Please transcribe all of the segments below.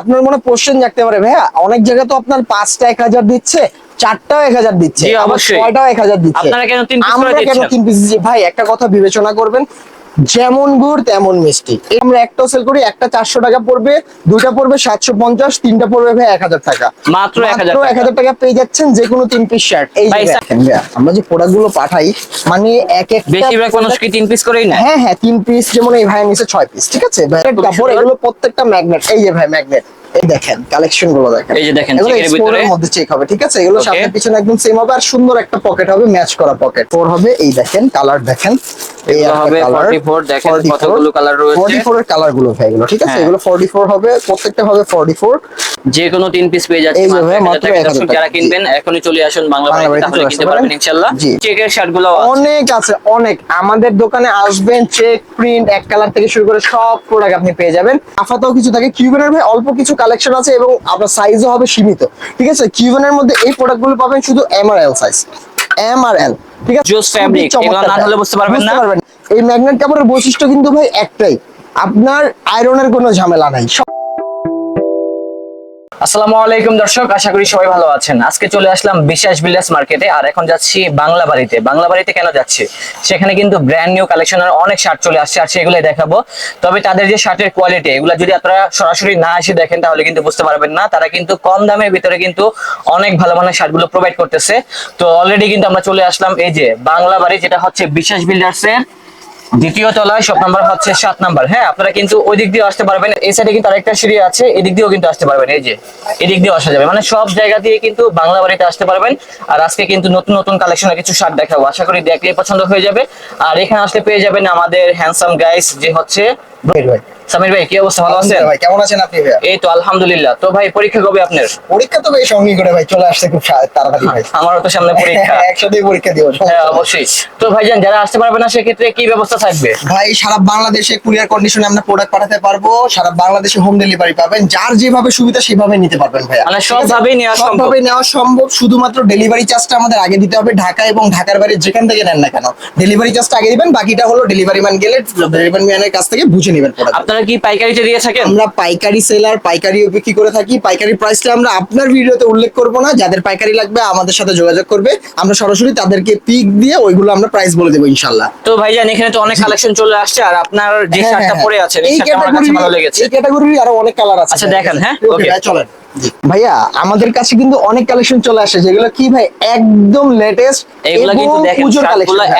আপনার মনে কোশ্চেন জাগতে পারে ভাইয়া। অনেক জায়গায় তো আপনার পাঁচটা এক হাজার দিচ্ছে চারটাও এক হাজার দিচ্ছে আবার। ছয়টাও এক হাজার দিচ্ছে। আমরা কেন তিন পিস ভাই একটা কথা বিবেচনা করবেন যেমন গুড় তেমন মিষ্টি। আমরা একটা সেল করি একটা চারশো টাকা পড়বে দুইটা পড়বে সাতশো পঞ্চাশ তিনটা পড়বে ভাই এক হাজার টাকা। মাত্র 1000 মাত্র এক হাজার টাকা পেয়ে যাচ্ছেন যে কোনো তিন পিস শার্ট এই আমরা যে প্রোডাক্টগুলো পাঠাই মানে এক এক বেশিরভাগ তিন পিস করেই না হ্যাঁ হ্যাঁ তিন পিস যেমন এই ভাই নিচে ছয় পিস ঠিক আছে? কাপড় এগুলো প্রত্যেকটা ম্যাগনেট এই যে ভাই ম্যাগনেট এই দেখেন কালেকশনগুলো দেখেন। এই যে দেখেন, চেকের ভিতরে। মধ্যে চেক হবে ঠিক আছে? এগুলো. সামনে পিছনে একদম সেম হবে আর সুন্দর একটা পকেট হবে ম্যাচ করা পকেট ফোর হবে এই দেখেন কালার দেখেন। এই হবে কালার 44 দেখেন কতগুলো কালার রয়েছে। 44 এর কালারগুলো ভাই এগুলো ঠিক আছে? এগুলো এগুলো 44 হবে প্রত্যেকটা হবে 44 যে কোনো তিন পিস পেয়ে যাচ্ছে এই যে মাত্র ভাই, 1000 মাত্র টাকা 1000 দর্শক টাকা। যারা কিনবেন এখনই চলে আসুন বাংলা তাহলে কিনতে পারবেন। ইনশাআল্লাহ চেকের শার্টগুলো অনেক আছে অনেক। আমাদের দোকানে আসবেন চেক প্রিন্ট এক কালার থেকে শুরু করে সব প্রোডাক্ট আপনি পেয়ে যাবেন। আফাতেও কিছু থাকে। কিউবেনের ভাই অল্প কিছু কালেকশন আছে এবং আপনার সাইজও হবে সীমিত। ঠিক আছে? কিউবেনের মধ্যে এই প্রোডাক্টগুলো পাবেন শুধু এম আর এল সাইজ এম আর এল ঠিক আছে? Fabric, চমৎকার। এগুলো না হলে বুঝতে পারবেন না? এই ম্যাগনেট কাপড়ের বৈশিষ্ট্য কিন্তু ভাই একটাই আপনার আয়রনের কোনো ঝামেলা নাই। আসসালামু আলাইকুম দর্শক, আশা করি সবাই ভালো আছেন। আজকে চলে আসলাম বিশ্বাস বিল্ডার্স মার্কেটে, আর এখন যাচ্ছি বাংলা বাড়িতে বাংলা বাড়িতে কেন যাচ্ছি? সেখানে কিন্তু ব্র্যান্ড নিউ কালেকশনের অনেক শার্ট চলে আসছে, আর সেগুলোই দেখাবো। তবে তাদের যে শার্টের কোয়ালিটি এগুলো যদি আপনারা সরাসরি না এসে দেখেন, তাহলে কিন্তু বুঝতে পারবেন না। তারা কিন্তু কম দামের ভিতরে কিন্তু অনেক ভালো মানের শার্টগুলো প্রোভাইড করতেছে। তো অলরেডি কিন্তু আমরা চলে আসলাম এই যে বাংলা বাড়ি যেটা হচ্ছে বিশ্বাস বিল্ডার্স এর দ্বিতীয় তলায় সব নাম্বার হচ্ছে সাত নাম্বার হ্যাঁ আপনারা কিন্তু ওই দিক দিয়ে আসতে পারবেন। এই সাইডে কিন্তু আরেকটা সিঁড়ি আছে এদিক দিয়েও কিন্তু আসতে পারবেন। এই যে এদিক দিয়ে আসা যাবে। মানে সব জায়গা দিয়ে কিন্তু বাংলা বাড়িতে আসতে পারবেন। আর আজকে কিন্তু নতুন নতুন কালেকশনের কিছু শার্ট দেখাবো। আশা করি দেখলে পছন্দ হয়ে যাবে। আর এখানে আসলে পেয়ে যাবেন আমাদের হ্যান্ডসাম গাইস যে হচ্ছে সামির ভাই কি অবস্থা? ভালো আছেন? ভাই কেমন আছেন আপনি ভাইয়া? এই তো আলহামদুলিল্লাহ। তো ভাই পরীক্ষা কবে আপনার? পরীক্ষা তো বেশ সঙ্গী করে ভাই চলে আসছে খুব তাড়াতাড়ি ভাই। আমারও তো সামনে পরীক্ষা। একসাথেই পরীক্ষা দিব হ্যাঁ অবশ্যই। তো ভাইজান যারা আসতে পারবে না সেক্ষেত্রে কি ব্যবস্থা থাকবে? ভাই সারা বাংলাদেশে কুরিয়ার কন্ডিশনে আমরা প্রোডাক্ট পাঠাতে পারব সারা বাংলাদেশে হোম ডেলিভারি পাবেন। যার যেভাবে সুবিধা সেভাবে নিতে পারবেন ভাইয়া। মানে সবভাবেই নেওয়া সম্ভব। সবভাবে নেওয়া সম্ভব। শুধুমাত্র ডেলিভারি চার্জটা আমাদের আগে দিতে হবে ঢাকা এবং ঢাকার বাইরে যেখান থেকে নেন না কেন। ডেলিভারি চার্জটা আগে দিবেন বাকিটা হলো ডেলিভারি ম্যান গেলে ডেলিভারি ম্যানের কাছ থেকে বুঝে নেবেন প্রোডাক্ট আপনারা কি পাইকারিতে দিয়ে থাকেন? আমরা পাইকারি সেলার পাইকারিও বিক্রি করে থাকি। পাইকারি প্রাইসটা আমরা আপনার ভিডিওতে উল্লেখ করব না। যাদের পাইকারি লাগবে আমাদের সাথে যোগাযোগ করবে। আমরা সরাসরি তাদেরকে পিক দিয়ে ওইগুলো আমরা প্রাইস বলে দেবো ইনশাআল্লাহ। তো ভাইজান এখানে তো অনেক কালেকশন চলে আসছে আর আপনার যে হ্যাঁ, শার্টটা হ্যাঁ, পরে আছে এই শার্টটা আমার কাছে ক্যাটাগরি ভালো লেগেছে। এই ক্যাটাগরির আরও অনেক কালার আছে। আচ্ছা, দেখেন, হ্যাঁ? ওকে চলেন। ভাইয়া আমাদের কাছে কিন্তু অনেক কালেকশন চলে আসে যেগুলো কি ভাই একদম লেটেস্ট এগুলা কিন্তু দেখেন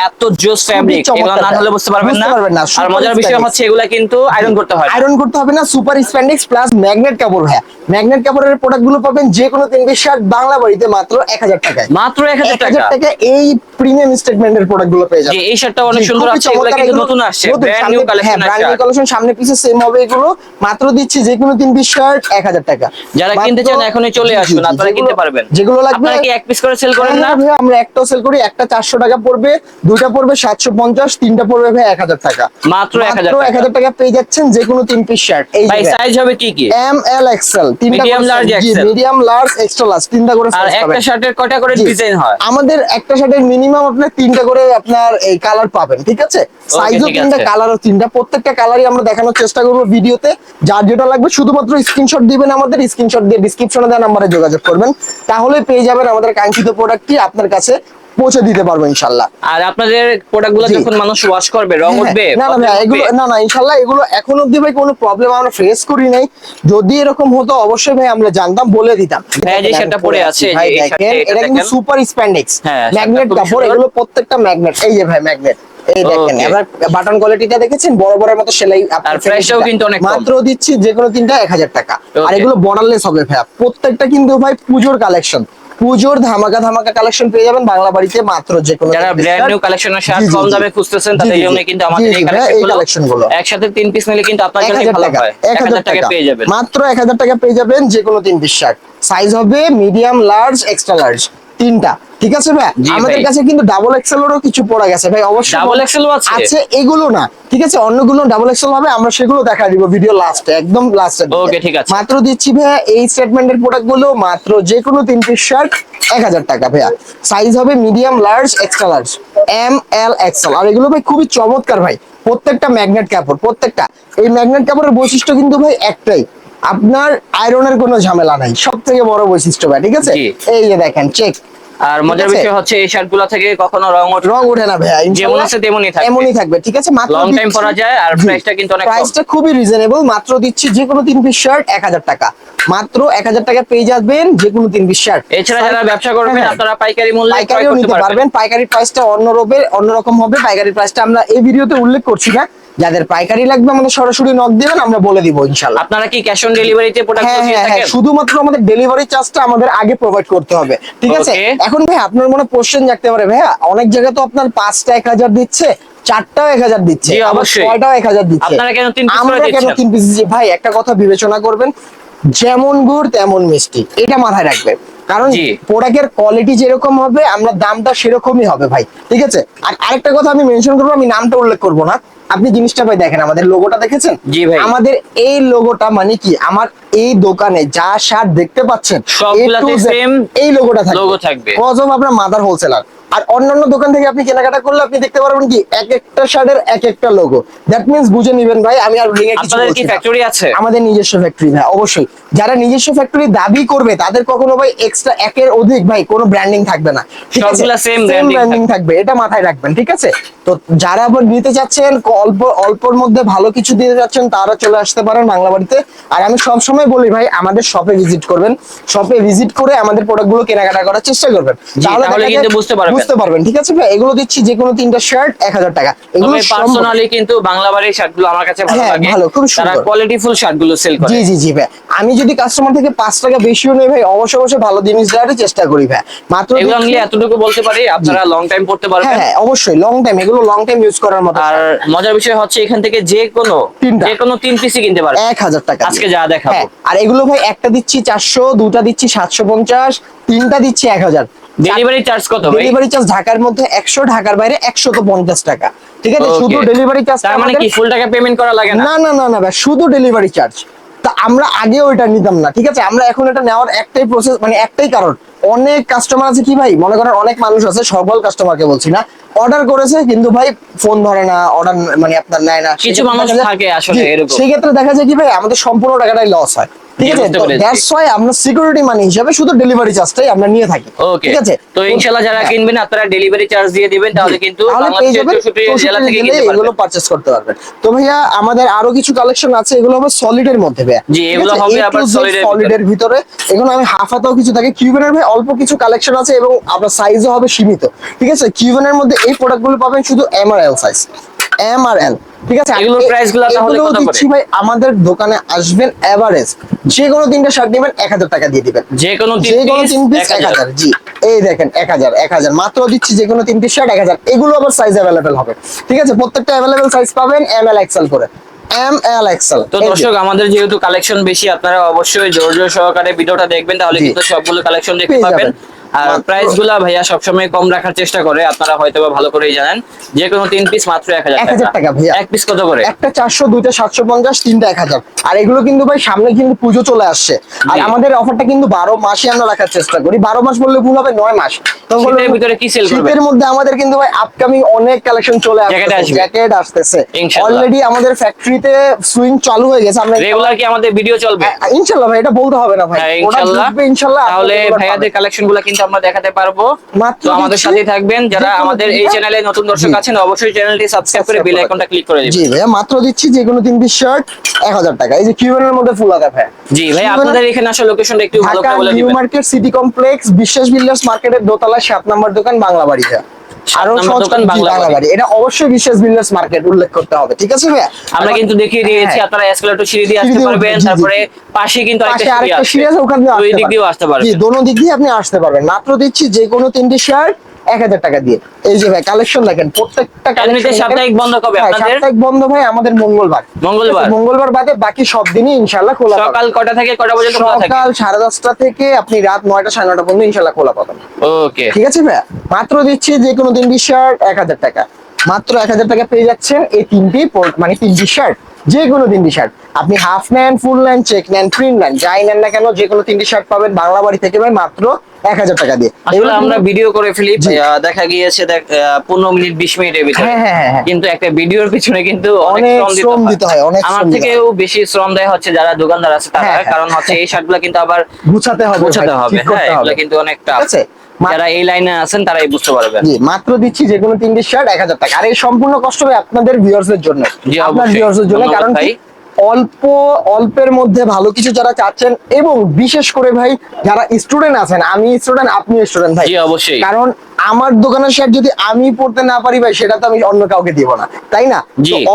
এত জোস ফ্যাব্রিক এগুলো না হলে বুঝতে পারবেন না। আর মজার বিষয় হচ্ছে এগুলা কিন্তু আয়রন করতে হয়। আয়রন করতে হবে না সুপার স্প্যান্ডেক্স প্লাস ম্যাগনেট কাপড় ভাইয়া। ম্যাগনেট কাপড়ের প্রোডাক্টগুলো পাবেন যে কোনো তিন পিস শার্ট বাংলা বাড়িতে মাত্র এক হাজার টাকায়। মাত্র এক এক হাজার হাজার টাকা টাকা এই প্রিমিয়াম স্টেটমেন্টের প্রোডাক্টগুলো পেয়ে যাবেন। এই শার্টটা অনেক সুন্দর আছে এগুলা কিন্তু নতুন আসছে ব্র্যান্ড নিউ হ্যাঁ কালেকশন ব্র্যান্ড নিউ কালেকশন সামনে পিছে সেম হবে এগুলো। মাত্র দিচ্ছি যে কোনো তিন পিস শার্ট এক হাজার টাকা। যারা কিনতে চান এখনই চলে আসুন। আপনারা কিনতে পারবেন। যেগুলো লাগবে আপনারা কি এক পিস করে সেল করেন না আমরা সেল করি একটা চারশো টাকা পড়বে দুইটা পড়বে সাতশো পঞ্চাশ তিনটা পড়বে ভাই এক হাজার টাকা। মাত্র 1000 মাত্র এক হাজার টাকা পেয়ে যাচ্ছেন যে কোনো তিন পিস শার্ট এই ভাই সাইজ হবে কি কি? এম এল এক্সেল তিনটা large, XL medium large extra large তিনটা করে আর একটা শার্টের কয়টা করে ডিজাইন হয়? আমাদের একটা শার্টের মিনিমাম আপনার তিনটা করে আপনার এই কালার পাবেন ঠিক আছে? সাইজও তিনটা। কালারও তিনটা। প্রত্যেকটা কালারই আমরা দেখানোর চেষ্টা করব ভিডিওতে। যার যেটা লাগবে শুধুমাত্র স্ক্রিনশট দিবেন আমাদের স্ক্রিনশট দিয়ে ডিসক্রিপশনে দেওয়া নাম্বারে যোগাযোগ করবেন তাহলে পেয়ে যাবেন আমাদের কাঙ্ক্ষিত প্রোডাক্টটি আপনার কাছে পৌঁছে দিতে পারব ইনশাল্লাহ। আর আপনাদের প্রোডাক্টগুলো জি। যখন মানুষ ওয়াশ করবে রং হ্যাঁ, উঠবে না না উঠবে? এগুলো না না ইনশাল্লাহ এগুলো এখন অব্দি ভাই কোনো প্রবলেম আমরা ফেস করি নাই। যদি এরকম হতো অবশ্যই ভাই আমরা জানতাম বলে দিতাম। ভাই, যে শার্টটা পরে আছে, এই এটা কিন্তু সুপার স্প্যান্ডেক্স হ্যাঁ, ম্যাগনেট কাপড় এগুলো প্রত্যেকটা ম্যাগনেট এই যে ভাই ম্যাগনেট এই দেখেন. এবার বাটন কোয়ালিটিটা দেখেছেন? বড় বড় মতো সেলাই আর price টাও finishingটা। কিন্তু অনেক মাত্র দিচ্ছি যে কোনো তিনটা এক হাজার টাকা। আর এগুলো বর্ডারলেস হবে ভাই প্রত্যেকটা কিন্তু ভাই পুজোর কালেকশন পুজোর ধামাকা ধামাকা কালেকশন পেয়ে যাবেন বাংলা বাড়িতে মাত্র যে কোনো যারা ব্র্যান্ড। নিউ কালেকশনের শার্ট কম দামে খুঁজতেছেন তাদের জন্য কিন্তু আমাদের এই কালেকশনগুলো। একসাথে তিন পিস নিলে কিন্তু আপনার জন্য ভালো হয়। এক হাজার টাকা পেয়ে যাবেন। মাত্র এক হাজার টাকা পেয়ে যাবেন যে কোনো তিন পিস শার্ট সাইজ হবে মিডিয়াম লার্জ এক্সট্রা লার্জ তিনটা ঠিক আছে ভাই? আমাদের কাছে কিন্তু ডাবল এক্সেলেরও কিছু পড়া গেছে ভাই অবশ্যই ডাবল এক্সেল আছে? আছে এগুলো না ঠিক আছে? অন্যগুলো ডাবল এক্সেল হবে আমরা সেগুলো দেখা দিব ভিডিও লাস্টে একদম লাস্টে Okay, ঠিক আছে। মাত্র দিচ্ছি ভাইয়া এই স্টেটমেন্টের প্রোডাক্টগুলো মাত্র যে কোনো তিন পিস শার্ট এক হাজার টাকা ভাইয়া। সাইজ হবে medium large extra large M L XL আর এগুলো ভাই খুবই চমৎকার ভাই প্রত্যেকটা ম্যাগনেট কাপড় প্রত্যেকটা। এই ম্যাগনেট কাপড়ের বৈশিষ্ট্য কিন্তু ভাই একটাই আপনার আয়রনের কোনো ঝামেলা নাই। সব থেকে বড় বৈশিষ্ট্য ভাই ঠিক আছে? এই যে দেখেন চেক আর মজার বিষয় হচ্ছে এই শার্টগুলা থেকে কখনো রং ওঠে রং ওঠে না ভাইয়া যেমন আছে তেমনই থাকবে। এমনই থাকবে ঠিক আছে? মাত্র time দিচ্ছি- পরা যায় আর জি। price টা কিন্তু অনেক প্রাইসটা খুবই রিজনেবল মাত্র দিচ্ছি যে কোনো তিন পিস শার্ট এক হাজার টাকা। মাত্র এক হাজার টাকা পেয়ে যাবেন যে কোনো তিন পিস শার্ট এছাড়া যারা ব্যবসা করবেন হ্যাঁ। আপনারা পাইকারি মূল্যে পাইকারিও করতে নিতে পারবেন। পাইকারি প্রাইসটা অন্য রবে অন্যরকম হবে পাইকারি প্রাইসটা আমরা এই ভিডিওতে উল্লেখ করছি না। যাদের পাইকারি লাগবে আমাদের সরাসরি নক দিবেন আমরা বলে দিব ইনশাল্লাহ। আপনারা কি ক্যাশ অন ডেলিভারিতে প্রোডাক্ট দিয়ে থাকেন? শুধুমাত্র আমাদের ডেলিভারি চার্জটা আমাদের আগে প্রোভাইড করতে হবে। ঠিক আছে? এখন ভাই আপনার মনে কোশ্চেন জাগতে পারে ভাইয়া অনেক জায়গায় তো আপনার পাঁচটা এক হাজার দিচ্ছে চারটাও এক হাজার দিচ্ছে আবার। ছয়টাও এক হাজার দিচ্ছে। আমরা কেন? তিন পিস ভাই একটা কথা বিবেচনা করবেন যেমন গুড় তেমন মিষ্টি। এটা মাথায় রাখবেন। কারণ প্রোডাক্টের কোয়ালিটি যেরকম হবে আমরা দামটা সেরকমই হবে ভাই। ঠিক আছে? আর আরেকটা কথা আমি মেনশন করব আমি নামটা উল্লেখ করব না। আপনি জিনিসটা ভাই দেখেন আমাদের লোগোটা দেখেছেন জি ভাই। আমাদের এই লোগোটা মানে কি আমার এই দোকানে যা শার্ট দেখতে পাচ্ছেন এই লোগোটা থাকবে লোগো থাকবে। কজম আপনার মাদার হোলসেলার আর অন্যান্য দোকান থেকে আপনি কেনাকাটা করলে আপনি দেখতে পারবেন কি এক একটা শার্টের এক একটা লোগো দ্যাট মিন্স বুঝে নেবেন ভাই আমি আর এ কিছু আপনাদের কি ফ্যাক্টরি আছে? আমাদের নিজস্ব ফ্যাক্টরি ভাই অবশ্যই। যারা নিজস্ব ফ্যাক্টরি দাবি করবে তাদের কখনো ভাই এক্সট্রা একের অধিক ভাই কোনো ব্র্যান্ডিং থাকবে না ঠিক আছে? সবগুলা সেম ব্র্যান্ডিং থাকবে। এটা মাথায় রাখবেন ঠিক আছে? তো যারা আবার নিতে চাচ্ছেন অল্প অল্পর মধ্যে ভালো কিছু দিতে যাচ্ছেন তারা চলে আসতে পারেন বাংলা বাড়িতে আর আমি সব সময় বলি ভাই আমাদের শপে ভিজিট করবেন। শপে ভিজিট করে আমাদের প্রোডাক্টগুলো কেনাকাটা করার চেষ্টা করবেন। তাহলে কিন্তু বুঝতে পারবেন। বুঝতে পারবেন ঠিক আছে ভাই? এগুলো দিচ্ছি যে কোনো তিনটা শার্ট এক হাজার টাকা। এগুলো পার্সোনালি কিন্তু বাংলা বাড়ির শার্টগুলো আমার কাছে ভালো হ্যাঁ, লাগে। ভালো, খুব তারা সুন্দর। কোয়ালিটিফুল শার্টগুলো সেল করে। জি জি জি ভাই। আমি যদি কাস্টমার থেকে পাঁচ টাকা বেশিও নেই ভাই অবশ্যই অবশ্যই ভালো জিনিস দেওয়ার চেষ্টা করি ভাই। মাত্র এগুলো নিয়ে এতটুকু বলতে পারি আপনারা লং টাইম পড়তে হ্যাঁ পারবেন। হ্যাঁ অবশ্যই লং টাইম এগুলো লং টাইম ইউজ করার মতো আর মজার বিষয় হচ্ছে এখান থেকে যে কোনো তিনটা। যে কোনো তিন পিসই কিনতে পারবেন। এক হাজার টাকা আজকে যা দেখাবো। হ্যাঁ, আর এগুলো ভাই একটা দিচ্ছি চারশো দুটা দিচ্ছি সাতশো পঞ্চাশ তিনটা দিচ্ছি এক হাজার। ডেলিভারি চার্জ কত ভাই? ডেলিভারি চার্জ ঢাকার মধ্যে একশো ঢাকার বাইরে একশো তো পঞ্চাশ টাকা। ঠিক আছে? শুধু ডেলিভারি চার্জ তার মানে কি ফুল টাকা পেমেন্ট করা লাগে না? না না না না ভাই শুধু ডেলিভারি চার্জ তা আমরা আগেও এটা নিতাম না ঠিক আছে? আমরা এখন এটা নেওয়ার একটাই প্রসেস মানে একটাই কারণ। অনেক কাস্টমার আছে কি ভাই? মনে করেন অনেক মানুষ আছে সকল কাস্টমারকে বলছি না। অর্ডার করেছে কিন্তু ভাই ফোন ধরে না অর্ডার মানে আপনার নেয় না। কিছু মানুষ থাকে আসলে এরকম। সেই ক্ষেত্রে দেখা যায় কি ভাই আমাদের সম্পূর্ণ টাকাটাই লস হয়। ঠিক আছে। দ্যাটস ওয়াই আমরা সিকিউরিটি মানি হিসাবে শুধু ডেলিভারি চার্জটাই আমরা নিয়ে থাকি ঠিক আছে? তো ইনশাআল্লাহ যারা হ্যাঁ। কিনবেন আপনারা ডেলিভারি চার্জ দিয়ে দিবেন তাহলে কিন্তু তাহলে পেয়ে বাংলাদেশের যাবেন 64 জেলা থেকে 64 কিনতে এগুলো পারচেজ করতে পারবেন। তো ভাইয়া আমাদের আরও কিছু কালেকশন আছে এগুলো হবে সলিডের মধ্যে ভাইয়া জি, এগুলো হবে আবার এর ভিতরে। এগুলো আমি হাফাতেও কিছু থাকে। কিউবেনের ভাই অল্প কিছু কালেকশন আছে এবং আপনার সাইজও হবে সীমিত ঠিক আছে? কিউবেনের মধ্যে এই প্রোডাক্টগুলো পাবেন শুধু এম আর এল সাইজ এম আর এল ঠিক আছে? এগুলোর তাহলে কত দিচ্ছি ভাই আমাদের দোকানে আসবেন এভারেজ যে কোনো তিনটা শার্ট নেবেন এক হাজার টাকা দিয়ে দিবেন। যে কোনো তিন যে কোনো তিন পিস এক হাজার। জি এই দেখেন এক হাজার এক হাজার। মাত্র দিচ্ছি যে কোনো তিন পিস শার্ট এক হাজার। এগুলো আবার সাইজ অ্যাভেলেবেল হবে। ঠিক আছে? প্রত্যেকটা অ্যাভেলেবেল সাইজ পাবেন এম এল এক্সেল করে। এম এল এক্সেল তো দর্শক আমাদের যেহেতু কালেকশন বেশি আপনারা অবশ্যই ধৈর্য সহকারে ভিডিওটা দেখবেন তাহলে কিন্তু সবগুলো কালেকশন দেখতে পাবেন। আর প্রাইসগুলা ভাইয়া সবসময় কম রাখার চেষ্টা করে আপনারা হয়তো ভালো করেই জানেন। যে কোনো তিন পিস মাত্র এক হাজার টাকা। ভাইয়া। এক পিস কত করে? একটা চারশো দুইটা সাতশো পঞ্চাশ তিনটা এক হাজার। আর এগুলো কিন্তু ভাই সামনে কিন্তু পুজো চলে আসছে। আর আমাদের অফারটা কিন্তু বারো মাসে আমরা রাখার চেষ্টা করি। বারো মাস বললে ভুল হবে নয় মাস। ভিতরে কি sell শীতের মধ্যে আমাদের কিন্তু ভাই আপকামিং অনেক কালেকশন চলে Jacket আসছে আসবে। জ্যাকেট আসতেছে। ইনশাল্লাহ। অলরেডি আমাদের ফ্যাক্টরিতে সুইং চালু হয়ে গেছে। আমরা রেগুলার কি আমাদের ভিডিও চলবে? ইনশাল্লাহ ভাই এটা বলতে হবে না ভাই। ওরা ইনশাল্লাহ। ইনশাল্লাহ তাহলে আপনাদের এবার ভাইয়াদের পাবেন। কালেকশনগুলো কিন্তু আমরা দেখাতে পারব। তো আমাদের সাথে থাকবেন। যারা আমাদের এই চ্যানেলে নতুন দর্শক। আছেন অবশ্যই চ্যানেলটি সাবস্ক্রাইব করে বেল আইকনটা ক্লিক করে দিবেন জি ভাইয়া মাত্র দিচ্ছি যে কোনো তিন পিস শার্ট এক হাজার টাকা। এই যে কিউএনের মধ্যে ফুল আকার ভাই জি ভাই আপনাদের এখানে আসলে লোকেশনটা একটু ভালো করে বলে দিবেন new market city complex Biswas builders মার্কেটের দোতলা 7 নম্বর দোকান বাংলা বাড়ি আরও দোকান জি, বাংলা বাংলা বাড়ি। বাড়ি এটা অবশ্যই বিশেষ বিল্ডার্স মার্কেট উল্লেখ করতে হবে ঠিক আছে ভাইয়া আমরা কিন্তু দেখিয়ে দিয়েছি হ্যাঁ। আপনারা এসকেলেটর সিঁড়ি দিয়ে আসতে পারবেন। তারপরে পাশে কিন্তু আরেকটা সিঁড়ি আছে ওখান দিয়ে দুই আসতে দিক দিয়ে আসতে পারবেন জি পারবেন দোনো দিক দিয়ে আপনি আসতে পারবেন মাত্র দিচ্ছি যে কোনো তিনটি শার্ট এক হাজার টাকা দিয়ে। এই যে ভাই কালেকশন দেখেন প্রত্যেকটা সাপ্তাহিক বন্ধ কবে হ্যাঁ, আপনাদের? সাপ্তাহিক বন্ধ ভাই আমাদের মঙ্গলবার। মঙ্গলবার? মঙ্গলবার বাদে বাকি সব দিনই ইনশাল্লাহ খোলা। সকাল কটা থেকে কটা পর্যন্ত খোলা থাকে? সকাল সাড়ে দশটা থেকে আপনি রাত নয়টা সাড়ে নয়টা পর্যন্ত ইনশাল্লাহ খোলা পাবেন। ওকে। ঠিক আছে ভাইয়া মাত্র দিচ্ছি যে কোনো তিনটি শার্ট এক হাজার টাকা। মাত্র এক হাজার টাকা পেয়ে যাচ্ছেন এই তিনটি মানে তিনটি শার্ট যে কোনো তিনটি শার্ট আপনি হাফ নেন ফুল নেন চেক নেন প্রিন্ট নেন যাই নেন না কেন যে কোনো তিনটি শার্ট পাবেন বাংলা বাড়ি থেকে ভাই মাত্র এক হাজার টাকা দিয়ে। এগুলো আমরা ভিডিও করে ফেলি দেখা গিয়েছে দেখ পনেরো মিনিট বিশ মিনিটের ভিতরে। হ্যাঁ, হ্যাঁ, হ্যাঁ। কিন্তু একটা ভিডিওর পিছনে কিন্তু অনেক শ্রম দিতে হয়, অনেক আমার থেকেও বেশি শ্রম দেয় হচ্ছে যারা দোকানদার আছে তারা। কারণ হচ্ছে এই শার্টগুলো কিন্তু আবার গুছাতে হবে ভাই, হবে হ্যাঁ। এগুলো কিন্তু অনেক ঠিক টাফ আছে? যারা এই লাইনে আছেন তারাই বুঝতে পারবেন জি মাত্র দিচ্ছি যে কোনো তিনটি শার্ট এক হাজার টাকা। আর এই সম্পূর্ণ কষ্ট হবে আপনাদের ভিউয়ার্স এর জন্য। আপনার অবশ্যই। ভিউয়ার্স এর জন্য কারণ অল্প অল্পের মধ্যে ভালো কিছু যারা চাচ্ছেন এবং বিশেষ করে ভাই যারা স্টুডেন্ট আছেন আমি স্টুডেন্ট আপনি স্টুডেন্ট ভাই। অবশ্যই। কারণ আমার দোকানের শার্ট যদি আমি পড়তে না পারি ভাই সেটা তো আমি অন্য কাউকে দিব না তাই না?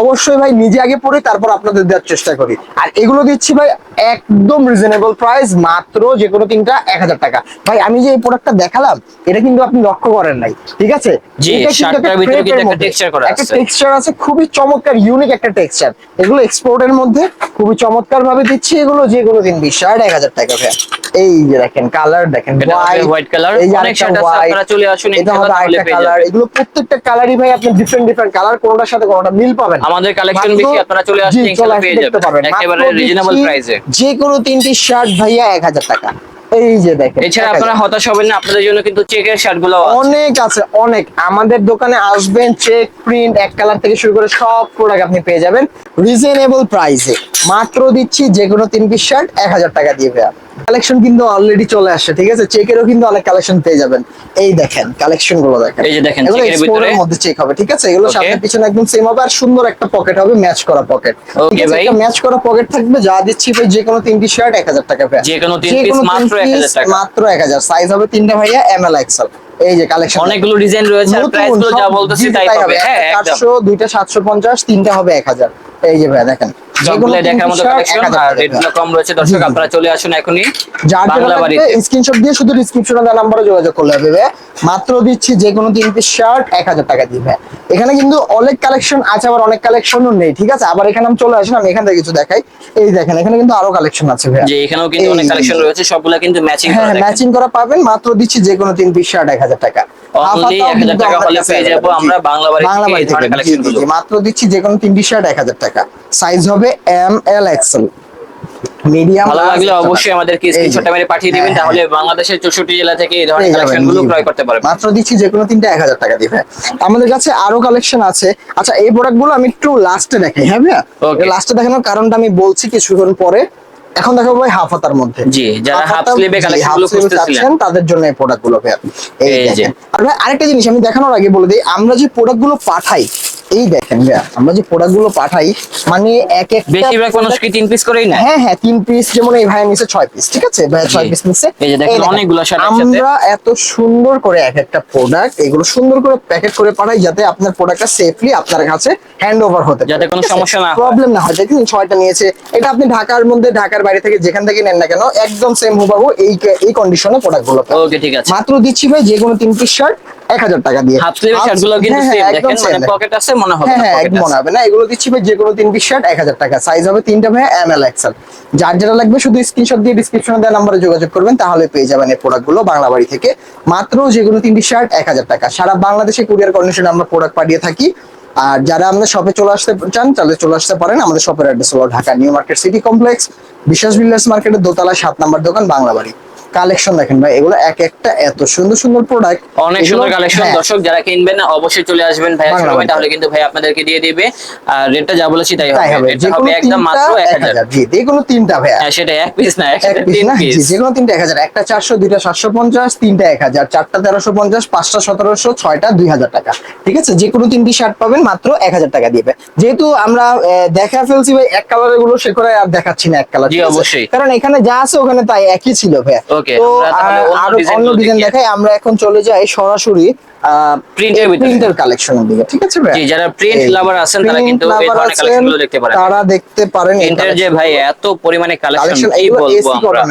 অবশ্যই ভাই নিজে আগে পড়ি তারপর আপনাদের দেওয়ার চেষ্টা করি। আর এগুলো দিচ্ছি ভাই একদম রিজনেবল প্রাইস মাত্র যে কোনো তিনটা এক হাজার টাকা। ভাই আমি যে এই প্রোডাক্টটা দেখালাম এটা কিন্তু আপনি লক্ষ্য করেন নাই ঠিক আছে? একটা। টেক্সচার আছে। খুবই চমৎকার ইউনিক একটা টেক্সচার এগুলো এক্সপোর্টের মধ্যে খুবই চমৎকার ভাবে দিচ্ছি এগুলো যে কোনো দিন বিশ সাড়ে এক হাজার টাকা ভাই এই যে দেখেন কালার দেখেন হোয়াইট কালার এই যে অনেক আরেকটা আছে, আপনারা চলে আসুন, এটা হবে আরেকটা কালার এগুলো প্রত্যেকটা কালারই ভাই আপনি ডিফারেন্ট ডিফারেন্ট কালার কোনটার সাথে কোনটা মিল পাবেন। আমাদের কালেকশন বেশি, আপনারা চলে আসুন ইনশাআল্লাহ পেয়ে যাবেন। একেবারে রিজনেবল এ। যে কোনো তিনটি শার্ট ভাইয়া এক হাজার টাকা। এই যে দেখেন এছাড়া 1000 আপনারা হতাশ হবেন না আপনাদের জন্য কিন্তু চেকের শার্টগুলো অনেক আছে অনেক। আমাদের দোকানে আসবেন চেক প্রিন্ট এক কালার থেকে শুরু করে সব প্রোডাক্ট আপনি পেয়ে যাবেন। রিজনেবল প্রাইসে মাত্র দিচ্ছি যে কোনো তিন পিস শার্ট এক হাজার টাকা দিয়ে ভাইয়া। কালেকশন কিন্তু অলরেডি চলে আসছে ঠিক আছে? চেকেরও কিন্তু অনেক কালেকশন পেয়ে যাবেন। এই দেখেন কালেকশনগুলো দেখেন। এই যে দেখেন, এর মধ্যে চেক হবে ঠিক আছে? এগুলো. সামনে পিছনে একদম সেম হবে আর সুন্দর একটা পকেট হবে ম্যাচ করা পকেট Okay, ভাই। ম্যাচ করা পকেট থাকবে যা দিচ্ছি ভাই যে কোনো তিনটি শার্ট এক হাজার টাকা ভাইয়া যে কোনো তিন তিন মাত্র 1000 টাকা। মাত্র এক হাজার। সাইজ হবে তিনটা ভাইয়া এম এল এক্সেল এই যে কালেকশন অনেকগুলো ডিজাইন রয়েছে আর প্রাইসগুলো যা বলতেছি তাই হবে হ্যাঁ একদম। চারশো দুইটা সাতশো পঞ্চাশ তিনটা হবে এক হাজার। এই যে ভাই দেখেন দেখার মতো কালেকশন আর টাকা রেটগুলো ভাইয়া। কম রয়েছে। দর্শক। আপনারা চলে আসুন এখনই বাংলা বাড়িতে। স্ক্রিনশট দিয়ে শুধু ডিসক্রিপশনে দেওয়া নাম্বারে যোগাযোগ করলে হবে মাত্র দিচ্ছি যে কোনো তিন পিস শার্ট এক হাজার টাকা দিবে। এখানে কিন্তু অনেক কালেকশন আছে আবার অনেক কালেকশনও নেই ঠিক আছে? আবার এখানে আমি চলে আসলাম এখান থেকে কিছু দেখাই। এই দেখেন এখানে কিন্তু আরও কালেকশন আছে ভাইয়া। যে এখানেও কিন্তু অনেক কালেকশন রয়েছে সবগুলা কিন্তু ম্যাচিং করা ম্যাচিং করা পাবেন মাত্র দিচ্ছি যে কোনো তিন পিস শার্ট এক হাজার টাকা। Only হাফ হাতাও 1000 টাকা আমাদের হলে কাছে পেয়ে যাব available, আমরা বাংলা বাড়ি থেকে বাড়ি এই ধরনের থেকে, জি, collection জি, গুলো। জি। মাত্র দিচ্ছি যে কোনো তিন পিস শার্ট এক হাজার টাকা। সাইজ হবে এম এল এক্সেল মিডিয়াম ভালো লাগলে অবশ্যই আমাদেরকে স্ক্রিনশট মেরে পাঠিয়ে দিবেন হ্যাঁ, তাহলে বাংলাদেশের চৌষট্টি জেলা থেকে এই ধরনের পেয়ে যাবেন, কালেকশনগুলো ক্রয় করতে পারবেন। মাত্র দিচ্ছি যে কোনো তিনটা এক হাজার টাকা দিবে আমাদের কাছে আরও কালেকশন আছে। আচ্ছা এই প্রোডাক্টগুলো আমি একটু লাস্টে দেখাই হ্যাঁ ভাইয়া. লাস্টে দেখানোর কারণটা আমি বলছি কিছুক্ষণ পরে। এখন দেখাবো ভাই হাফ হাতার মধ্যে। জি, যারা হাফ half হাতা- sleeve এ জি, collection half গুলো sleeve খুঁজতেছিলেন। তাদের জন্য এই প্রোডাক্টগুলো ভাইয়া। এই যে। আর ভাই আরেকটা জিনিস আমি দেখানোর আগে বলে দিই আমরা যে প্রোডাক্টগুলো পাঠাই এই দেখেন আমরা যে প্রোডাক্টগুলো পাঠাই মানে এক একটা বেশিরভাগ মানুষ কি তিন পিস করেই না হ্যাঁ হ্যাঁ তিন পিস যেমন এই ভাইয়া নিচে ছয় পিস ঠিক আছে? ভাইয়া ছয় পিস নিচে এই যে দেখেন, অনেকগুলো একসাথে। আমরা এত সুন্দর করে এক একটা প্রোডাক্ট এগুলো সুন্দর করে প্যাকেট করে পাঠাই যাতে আপনার প্রোডাক্টটা সেফলি আপনার কাছে হ্যান্ড ওভার হতে যাতে কোনো সমস্যা না হয়। প্রবলেম না হয়। দেখুন ছয়টা নিয়েছে। এটা আপনি ঢাকার মধ্যে ঢাকার বাইরে থেকে যেখান থেকে নেন না কেন একদম সেম হুবাহু এই এই কন্ডিশনে প্রোডাক্টগুলো ওকে ঠিক আছে। মাত্র দিচ্ছি ভাই যে কোনো তিন পিস শার্ট এক হাজার টাকা দিয়ে। হাফ স্লিভ শার্টগুলো কিন্তু সেম দেখেন মানে পকেট আছে মনে হবে না হ্যাঁ। মনে হবে এগুলো দিচ্ছি ভাই যে কোনো তিন পিস শার্ট এক হাজার টাকা। সাইজ হবে তিনটা ভাই এম এল এক্সেল যার যেটা লাগবে শুধু স্ক্রিনশট দিয়ে ডিসক্রিপশনে দেওয়া নাম্বারে যোগাযোগ করবেন তাহলে পেয়ে যাবেন এই প্রোডাক্টগুলো বাংলা বাড়ি থেকে। মাত্র যে কোনো তিনটি শার্ট এক হাজার টাকা। সারা বাংলাদেশে কুরিয়ার কন্ডিশনে আমরা প্রোডাক্ট পাঠিয়ে থাকি। আর যারা আমাদের শপে চলে আসতে চান তাহলে চলে আসতে পারেন। আমাদের শপের অ্যাড্রেস হলো Dhaka new market city complex Biswas builders মার্কেটের দোতলা সাত নাম্বার দোকান বাংলা বাড়ি। কালেকশন দেখেন ভাই এগুলো এক একটা এত সুন্দর সুন্দর প্রোডাক্ট অনেক সুন্দর কালেকশন। দর্শক যারা কিনবেন অবশ্যই চলে আসবেন হ্যাঁ। বাংলা সময় তাহলে কিন্তু ভাই আপনাদেরকে দিয়ে দিবে। আর রেটটা যা বলেছি তাই হবে। হবে। একদম মাত্র তিনটা এক এক হাজার। হাজার জি যে কোনো তিনটা ভাইয়া। হ্যাঁ সেটা এক পিস না এক পিস না? জি, পিস যে কোনো তিনটা এক হাজার। একটা চারশো দুইটা সাতশো পঞ্চাশ তিনটা এক হাজার। চারটা তেরোশো পঞ্চাশ পাঁচটা সতেরোশো ছয়টা দুই হাজার টাকা। ঠিক আছে? যে কোনো তিনটি শার্ট পাবেন মাত্র এক হাজার টাকা দিবে। যেহেতু আমরা দেখা ফেলছি ভাই এক কালারেরগুলো সে করে আর দেখাচ্ছি না এক কালার জি, অবশ্যই। কারণ এখানে যা আছে ওখানে তাই একই ছিল ভাই অন্য ডিজাইন দেখাই আমরা এখন চলে যাই সরাসরি ভিতরে। প্রিন্টের কালেকশনের দিকে ঠিক আছে ভাই? জি, যারা এই, lover আছেন তারা কিন্তু এই ধরনের আছেন, collection গুলো দেখতে পারেন। তারা দেখতে পারেন এই প্রিন্টের যে ভাই এত পরিমাণে কালেকশন এগুলো বলব আমরা?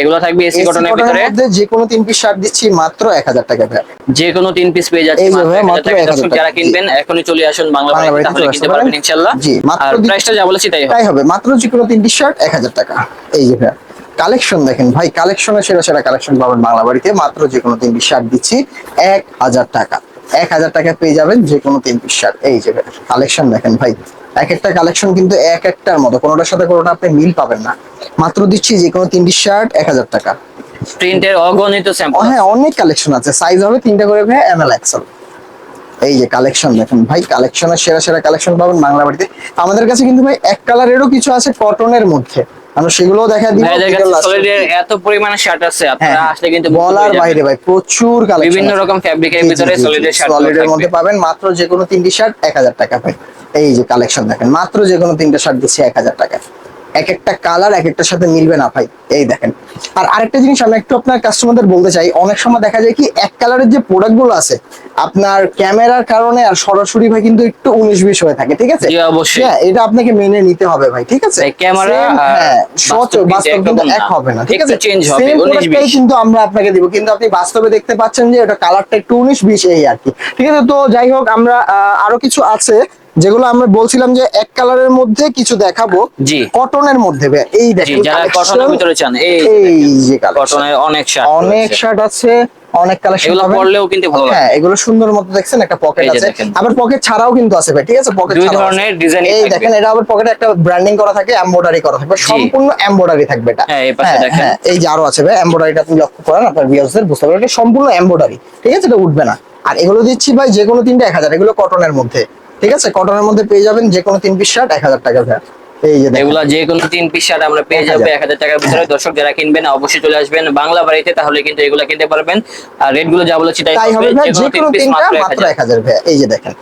এগুলো থাকবে এসি কটনের ভিতরে? যে কোনো তিন পিস শার্ট দিচ্ছি মাত্র এক হাজার টাকা ভাই। যে কোনো তিন পিস পেয়ে যাচ্ছে মাত্র 1000 টাকা। যারা কিনবেন এখনই চলে আসুন বাংলা বাড়িতে তাহলে কিনতে পারবেন। ইনশাআল্লাহ জি, মাত্র প্রাইসটা যা বলেছি তাই হবে। তাই হবে মাত্র যে কোনো তিনটি শার্ট এক হাজার টাকা। এই যে ভাই কালেকশন দেখেন ভাই কালেকশনে সেরা সেরা কালেকশন পাবেন বাংলা বাড়িতে। মাত্র যে কোনো তিন পিস শার্ট দিচ্ছি এক হাজার টাকা। এক হাজার টাকা পেয়ে যাবেন যে কোনো তিন পিস শার্ট এই যে কালেকশন দেখেন ভাই এক একটা কালেকশন কিন্তু এক একটার মতো কোনোটার সাথে কোনোটা আপনি মিল পাবেন না। মাত্র দিচ্ছি যে কোনো তিনটি শার্ট এক হাজার টাকা। প্রিন্টের অগণিত স্যাম্পল হ্যাঁ অনেক কালেকশন আছে। সাইজ হবে তিনটা করে ভাই এম এল এক্সেল এই যে কালেকশন দেখেন ভাই কালেকশনের সেরা সেরা কালেকশন পাবেন বাংলা বাড়িতে। আমাদের কাছে কিন্তু ভাই এক কালারেরও কিছু আছে কটনের মধ্যে। আমরা দেখা দিব। এত পরিমাণে শার্ট আছে আপনারা আসলে কিন্তু হ্যাঁ, বলার বাইরে ভাই প্রচুর কালেকশন বিভিন্ন রকম ফ্যাব্রিকের ভিতরে সলিডের শার্ট সলিডের মধ্যে পাবেন মাত্র যে কোনো তিনটি শার্ট এক হাজার টাকা ভাই। এই যে কালেকশন দেখেন মাত্র যে কোনো তিনটা শার্ট দিচ্ছি এক হাজার টাকা এক একটা কালার এক একটার সাথে মিলবে না ভাই। এই দেখেন। আর আরেকটা জিনিস আমি একটু আপনার কাস্টমারদের বলতে চাই অনেক সময় দেখা যায় কি এক কালারের যে প্রোডাক্টগুলো আছে আপনার ক্যামেরার কারণে আর সরাসরি ভাই কিন্তু একটু উনিশ বিশ হয়ে থাকে ঠিক আছে? অবশ্যই। হ্যাঁ এটা আপনাকে মেনে নিতে হবে ভাই ঠিক আছে? ক্যামেরা হ্যাঁ বাস্তব কিন্তু এক হবে না ঠিক আছে? change হবে, Same 19 productটাই 20 কিন্তু আমরা আপনাকে দিব কিন্তু আপনি বাস্তবে দেখতে পাচ্ছেন যে এটা কালারটা একটু উনিশ বিশ এই আর কি ঠিক আছে? তো যাই হোক আমরা আরও কিছু আছে। যেগুলো আমরা বলছিলাম যে এক কালারের মধ্যে কিছু দেখাবো জি। কটনের মধ্যে এই দেখেন যারা কটনের ভিতরে চান এই এই যে কটনের অনেক শার্ট অনেক শার্ট আছে অনেক কালেকশন এগুলো পরলেও কিন্তু ভালো হ্যাঁ এগুলো সুন্দর মতো দেখছেন একটা পকেট আছে। আবার পকেট ছাড়াও কিন্তু আছে ভাই ঠিক আছে? পকেট দুই ধরনের design এই দেখেন এটা আবার পকেটে একটা ব্র্যান্ডিং করা থাকে এমব্রয়ডারি করা থাকবে। সম্পূর্ণ এমব্রয়ডারি থাকবে এটা। হ্যাঁ, এই পাশে দেখেন। হ্যাঁ এই যে আরও আছে ভাই এমব্রয়ডারিটা আপনি লক্ষ্য করেন আপনার ভিউয়ার্সদের বুঝতে পারবেন এটা সম্পূর্ণ এমব্রয়ডারি ঠিক আছে? এটা উঠবে না। আর এগুলো দিচ্ছি ভাই যে কোনো তিনটা এক হাজার এগুলো কটনের মধ্যে। ঠিক আছে? কটনের মধ্যে পেয়ে যাবেন যে কোনো তিন পিস শার্ট এক হাজার টাকা দেখেন এগুলা যে কোনো তিন পিস শার্ট আমরা পেয়ে যাব 1000 এক হাজার টাকার ভিতরে। দর্শক যারা কিনবেন অবশ্যই চলে আসবেন বাংলা বাড়িতে তাহলে কিন্তু এগুলা কিনতে পারবেন। আর রেটগুলো যা বলেছি তাই হবে কোনো পিস মাত্র মাত্র 1000 এক হাজার এই যে দেখেন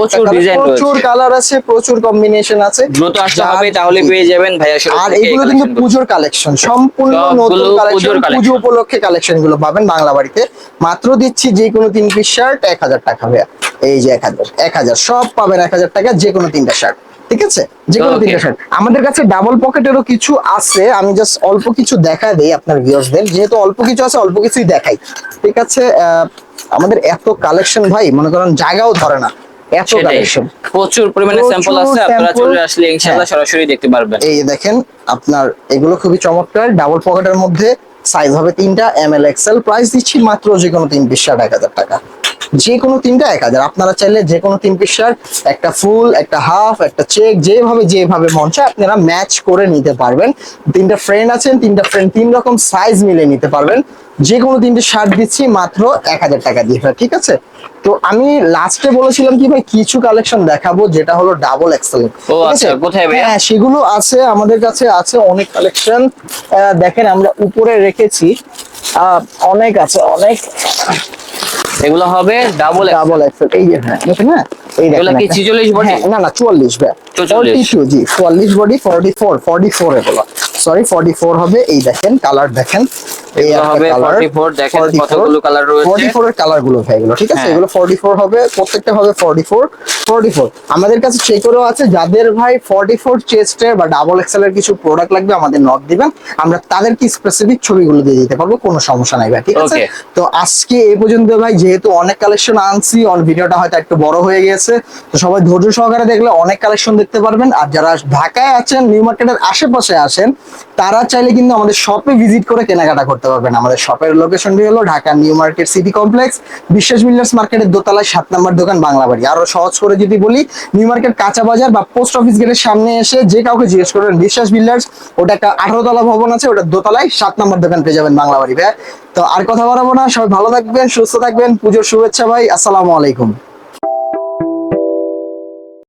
প্রচুর প্রচুর কালার আছে প্রচুর কম্বিনেশন আছে। দ্রুত আসতে হবে তাহলে পেয়ে যাবেন ভাইয়া আর এগুলো কিন্তু পুজোর কালেকশন সম্পূর্ণ নতুন কালেকশন পুজো উপলক্ষে কালেকশনগুলো পাবেন বাংলা বাড়িতে। মাত্র দিচ্ছি যে কোনো তিন পিস শার্ট এক হাজার টাকা ভাইয়া। এই যে এক হাজার এক হাজার সব পাবেন এক হাজার টাকা যে কোনো তিনটা শার্ট ঠিক আছে? যে কোনো. তিনটা শার্ট আমাদের কাছে ডাবল পকেটেরও কিছু আছে আমি জাস্ট অল্প কিছু দেখা দেই আপনার ভিউয়ার্সদের যেহেতু অল্প কিছু আছে অল্প কিছুই দেখাই। ঠিক আছে? আমাদের এত কালেকশন ভাই মনে করেন জায়গাও ধরে না। এত কালেকশন প্রচুর পরিমাণে স্যাম্পল আছে আপনারা চলে আসলে ইনশাআল্লাহ হ্যাঁ। সরাসরি দেখতে পারবেন। এই যে দেখেন আপনার এগুলো খুবই চমৎকার। ডাবল পকেটের মধ্যে সাইজ হবে তিনটা এম এল এক্সেল প্রাইস দিচ্ছি মাত্র যে কোনো তিন শার্ট এক হাজার টাকা। যে কোনো তিনটা এক হাজার। আপনারা চাইলে যে কোনো তিন পিস শার্ট একটা ফুল একটা হাফ একটা চেক যেভাবে যেভাবে মন চায় আপনারা ম্যাচ করে নিতে পারবেন। তিনটা ফ্রেন্ড আছেন তিনটা ফ্রেন্ড তিন রকম সাইজ মিলে নিতে পারবেন। যে কোনো তিনটে শার্ট দিচ্ছি মাত্র এক হাজার টাকা দিয়ে ঠিক আছে? তো আমি লাস্টে বলেছিলাম কি ভাই কিছু কালেকশন দেখাবো যেটা হলো ডাবল এক্সেল ও আচ্ছা, কোথায়? হ্যাঁ সেগুলো আছে আমাদের কাছে আছে অনেক কালেকশন দেখেন আমরা উপরে রেখেছি। অনেক আছে অনেক। এগুলো হবে ডাবল ডাবল এক্সেল এই যে হ্যাঁ না এগুলো কি 46 body? হ্যাঁ, না না চুয়াল্লিশ ভাই। 44 জি চুয়াল্লিশ body forty four forty four এগুলো সরি ফর্টি ফোর হবে এই দেখেন কালার দেখেন। এই হবে 44 দেখেন কতগুলো colour রয়েছে। 44 এর কালারগুলো ভাই এগুলো ঠিক আছে? হ্যাঁ। এগুলো 44 হবে প্রত্যেকটা হবে 44 44 আমাদের কাছে চেকরও আছে যাদের ভাই 44 চেস্টের বা ডাবল এক্সেল এর কিছু প্রোডাক্ট লাগবে আমাদের নক দিবেন। আমরা তাদেরকে স্পেসিফিক ছবিগুলো দিয়ে দিতে পারব কোনো সমস্যা নাই ভাই ঠিক আছে? তো আজকে এই পর্যন্ত ভাই যেহেতু অনেক কালেকশন আনছি অন ভিডিওটা হয়তো একটু বড় হয়ে গেছে তো সবাই ধৈর্য সহকারে দেখলে অনেক কালেকশন দেখতে পারবেন। আর যারা ঢাকায় আছেন নিউ মার্কেটের আশেপাশে আসেন তারা চাইলে কিন্তু আমাদের শপে ভিজিট করে কেনাকাটা করতে পারবেন। আমাদের শপের লোকেশনটি হলো Dhaka new market city complex Biswas builders মার্কেটের দোতলায় সাত নম্বর দোকান বাংলা বাড়ি আরও সহজ করে যদি বলি নিউ মার্কেট কাঁচা বাজার বা পোস্ট অফিস গেটের সামনে এসে যে কাউকে জিজ্ঞেস করবেন, বিশ্বাস বিল্ডার্স ওটা একটা আঠারো তলা ভবন আছে ওটা দোতলায় সাত নম্বর দোকান পেয়ে যাবেন বাংলা বাড়ি তো আর কথা বাড়াবো না, সবাই ভালো থাকবেন, সুস্থ থাকবেন, পুজোর শুভেচ্ছা ভাই, আসসালামু আলাইকুম।